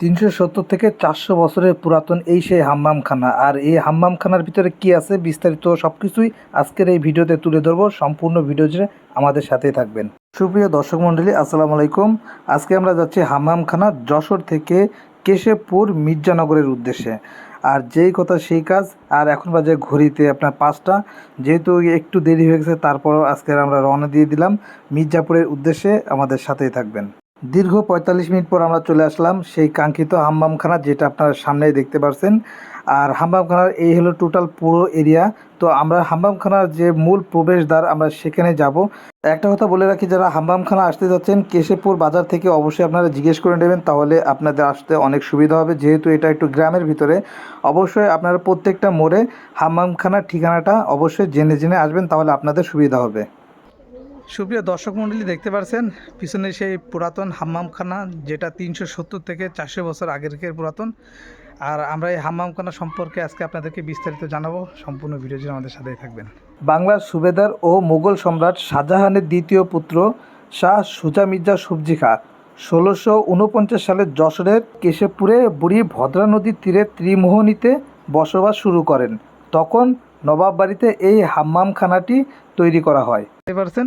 তিনশো সত্তর থেকে চারশো বছরের পুরাতন এই সেই হাম্মামখানা। আর এই হাম্মামখানার ভিতরে কি আছে বিস্তারিত সব কিছুই আজকের এই ভিডিওতে তুলে ধরবো। সম্পূর্ণ ভিডিও জুড়ে আমাদের সাথেই থাকবেন। সুপ্রিয় দর্শক মণ্ডলী, আসসালামু আলাইকুম। আজকে আমরা যাচ্ছি হাম্মামখানা যশোর থেকে কেশবপুর মির্জানগরের উদ্দেশ্যে। আর যেই কথা সেই কাজ, আর এখন বাজে ঘড়িতে আপনার পাঁচটা। যেহেতু একটু দেরি হয়ে গেছে, তারপরও আজকে আমরা রওনা দিয়ে দিলাম। মির্জাপুরের উদ্দেশ্যে আমাদের সাথেই থাকবেন। দীর্ঘ পঁয়তাল্লিশ মিনিট পর আমরা চলে আসলাম সেই কাঙ্ক্ষিত হাম্মামখানা যেটা আপনারা সামনেই দেখতে পাচ্ছেন আর হাম্মামখানার এই হলো টোটাল পুরো এরিয়া। তো আমরা হাম্মামখানার যে মূল প্রবেশদ্বার, আমরা সেখানে যাব। একটা কথা বলে রাখি, যারা হাম্মামখানা আসতে যাচ্ছেন, কেশবপুর বাজার থেকে অবশ্যই আপনারা জিজ্ঞেস করে নেবেন, তাহলে আপনাদের আসতে অনেক সুবিধা হবে। যেহেতু এটা একটু গ্রামের ভিতরে, অবশ্যই আপনারা প্রত্যেকটা মোড়ে হাম্মামখানার ঠিকানাটা অবশ্যই জেনে জেনে আসবেন, তাহলে আপনাদের সুবিধা হবে। সুপ্রিয় দর্শক মণ্ডলী দেখতে পাচ্ছেন পিছনে সেই পুরাতন হাম্মামখানা যেটা তিনশো সত্তর থেকে চারশো বছর আগেরকের পুরাতন। আর আমরা এই হাম্মামখানা সম্পর্কে আজকে আপনাদেরকে বিস্তারিত জানাব। সম্পূর্ণ ভিডিও জুড়ে আমাদের সাথেই থাকবেন। বাংলার সুবেদার ও মুঘল সম্রাট শাহজাহানের দ্বিতীয় পুত্র শাহ সুজা মির্জা সবজি খা ষোলোশো উনপঞ্চাশ সালে যশোরের কেশবপুরে বুড়ি ভদ্রা নদীর তীরে ত্রিমোহনীতে বসবাস শুরু করেন। তখন নবাব বাড়িতে এই হাম্মামখানাটি তৈরি করা হয়। পারছেন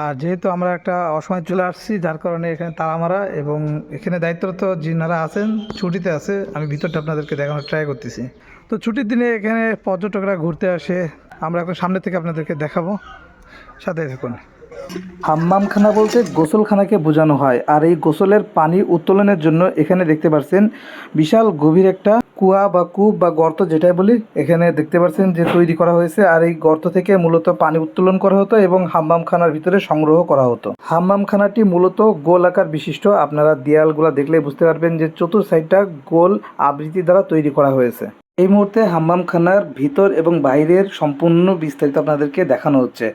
আর যেহেতু আমরা একটা অসময় চলে আসছি, যার কারণে এখানে তালা মারা এবং এখানে দায়িত্বরত যিনারা আছেন, ছুটিতে আছে, আমি ভিতরটা আপনাদেরকে দেখানোর ট্রাই করতেছি। তো ছুটির দিনে এখানে পর্যটকরা ঘুরতে আসে, আমরা এখন সামনে থেকে আপনাদেরকে দেখাবো। সাথে থাকুন। হাম্মামখানা বলতে গোসলখানাকে বোঝানো হয়, আর এই গোসলের পানি উত্তোলনের জন্য এখানে দেখতে পাচ্ছেন বিশাল গভীর একটা কুয়া বা কূপ বা গর্ত যেটাই বলি, এখানে দেখতে পাচ্ছেন যে তৈরি করা হয়েছে। আর এই গর্ত থেকে মূলত পানি উত্তোলন করা হতো এবং হাম্মামখানার ভিতরে সংগ্রহ করা হতো। হাম্মামখানাটি মূলত গোল আকার বিশিষ্ট। আপনারা দেয়ালগুলো দেখলে বুঝতে পারবেন যে চতুর সাইডটা গোল আবৃতি দ্বারা তৈরি করা হয়েছে। এই মুহূর্তে হাম্মামখানার ভিতর এবং বাইরের সম্পূর্ণ বিস্তারিত আপনাদেরকে দেখানো হচ্ছে।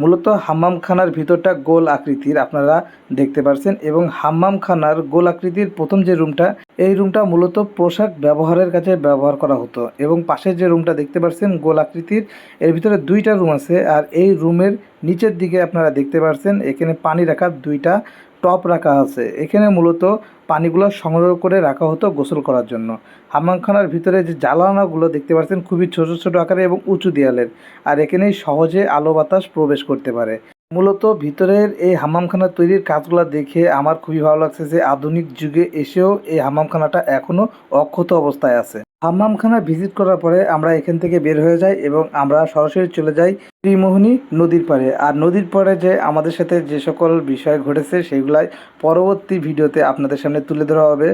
মূলত হাম্মামখানার ভিতরটা গোল আকৃতির, আপনারা দেখতে পাচ্ছেন এবং হাম্মামখানার গোল আকৃতির প্রথম যে রুমটা এই রুমটা মূলত পোশাক ব্যবহারের কাছে ব্যবহার করা হতো এবং পাশের যে রুমটা দেখতে পাচ্ছেন গোল আকৃতির, এর ভিতরে দুইটা রুম আছে আর এই রুমের নিচের দিকে আপনারা দেখতে পাচ্ছেন এখানে পানি রাখার দুইটা টপ রাখা আছে। এখানে মূলত পানিগুলো সংগ্রহ করে রাখা হতো গোসল করার জন্য। হাম্মামখানার ভিতরে যে জ্বালানাগুলো দেখতে পাচ্ছেন খুবই ছোট ছোট আকারে এবং উঁচু দেয়ালের। আর এখানেই সহজে আলো বাতাস প্রবেশ করতে পারে। মূলত ভিতরের এই হামামখানা তৈরির কাজগুলো দেখে আমার খুবই ভালো লাগছে যে আধুনিক যুগে এসেও এই হামামখানাটা এখনও অক্ষত অবস্থায় আছে। হামামখানা ভিজিট করার পরে আমরা এখান থেকে বের হয়ে যাই এবং আমরা সরাসরি চলে যাই ত্রিমোহনী নদীর পাড়ে। আর নদীর পাড়ে যে আমাদের সাথে যে সকল বিষয় ঘটেছে সেগুলাই পরবর্তী ভিডিওতে আপনাদের সামনে তুলে ধরা হবে।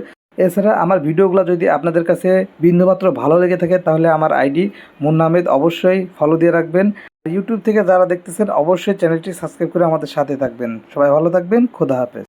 এছাড়া আমার ভিডিওগুলো যদি আপনাদের কাছে বিন্দুমাত্র ভালো লেগে থাকে তাহলে আমার আইডি মুন্না আহমেদ অবশ্যই ফলো দিয়ে রাখবেন। ইউটিউব থেকে যারা দেখতেছেন, অবশ্যই চ্যানেলটি সাবস্ক্রাইব করে আমাদের সাথে থাকবেন। সবাই ভালো থাকবেন, খোদা হাফেজ।